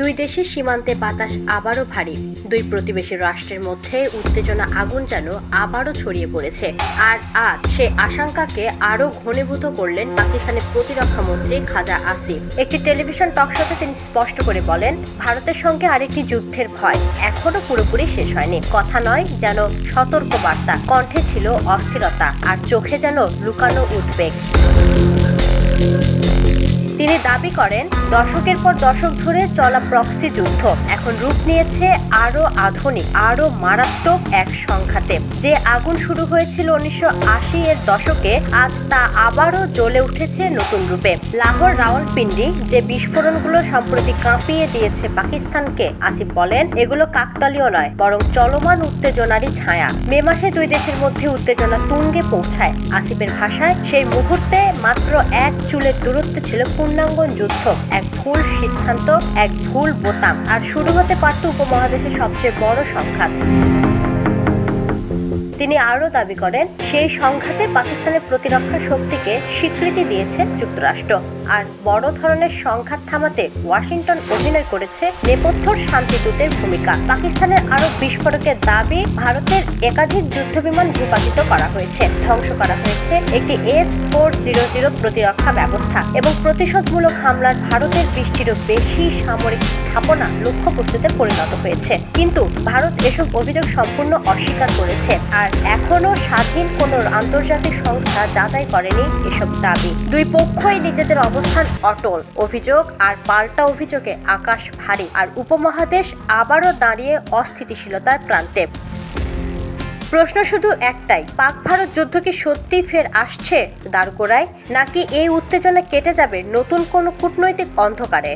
দুই দেশের সীমান্তে বাতাস আবারও ভারী। দুই প্রতিবেশী রাষ্ট্রের মধ্যে উত্তেজনা আগুন যেন আবারও ছড়িয়ে পড়েছে। আর আজ সে আশঙ্কাকে আরও ঘনীভূত করলেন পাকিস্তানের প্রতিরক্ষা মন্ত্রী খাজা আসিফ। একটি টেলিভিশন টকশোতে তিনি স্পষ্ট করে বলেন, ভারতের সঙ্গে আরেকটি যুদ্ধের ভয় এখনও পুরোপুরি শেষ হয়নি। কথা নয় যেন সতর্ক বার্তা কণ্ঠে ছিল অস্থিরতা, আর চোখে যেন লুকানো উদ্বেগ। তিনি দাবি করেন, দশকের পর দশক ধরে চলা প্রক্সি যুদ্ধ এখন রূপ নিয়েছে আরও আধুনিক আরও মারাত্মক এক সংঘাতে। যে আগুন শুরু হয়েছিল উনিশশো আশি এর দশকে, আজ তা আবারও জ্বলে উঠেছে নতুন রূপে। লাহোর রাওয়ালপিন্ডি যে বিস্ফোরণগুলো সম্প্রতি কাঁপিয়ে দিয়েছে পাকিস্তানকে, আসিফ বলেন, এগুলো কাকতালীয় নয়, বরং চলমান উত্তেজনারই ছায়া। মে মাসে দুই দেশের মধ্যে উত্তেজনা তুঙ্গে পৌঁছায়। আসিফের ভাষায়, সেই মুহূর্তে মাত্র এক চুলের দূরত্বে ছিল পূর্ণাঙ্গন যুদ্ধ, এক ভুল সিদ্ধান্ত, এক ভুল বোতাম। আর শুরু হতে পারত উপমহাদেশের সবচেয়ে বড় সংঘাত। তিনি আরও দাবি করেন, সেই সংঘাতে পাকিস্তানের প্রতিরক্ষা শক্তিকে স্বীকৃতি দিয়েছে যুক্তরাষ্ট্র। আর বড় ধরনের সংঘাত থামাতে ওয়াশিংটন অভিনয় করেছে নেপথ্যর শান্তিদূতের ভূমিকা। পাকিস্তানের আরও বিস্ফোরকের দাবি, ভারতের একাধিক যুদ্ধবিমান ভূপাতিত করা হয়েছে। ধ্বংস করা হয়েছে একটি এস ফোর জিরো জিরো প্রতিরক্ষা ব্যবস্থা এবং প্রতিশোধমূলক হামলার ভারতের বৃষ্টিরও বেশি সামরিক স্থাপনা লক্ষ্যবস্তুতে পরিণত হয়েছে। কিন্তু ভারত এসব অভিযোগ সম্পূর্ণ অস্বীকার করেছে আর এখনও স্বাধীন কোন আন্তর্জাতিক সংস্থা যাচাই করেনি এসব দাবি। দুই পক্ষই নিজেদের অবস্থান অটল। অভিযোগ আর পাল্টা অভিযোগে আকাশ ভারী আর উপমহাদেশ আবারও দাঁড়িয়ে অস্থিতিশীলতার প্রান্তে। প্রশ্ন শুধু একটাই, পাক ভারত যুদ্ধ কি সত্যি ফের আসছে দাঁড়কোড়ায় নাকি এই উত্তেজনা কেটে যাবে নতুন কোনো কূটনৈতিক অন্ধকারে?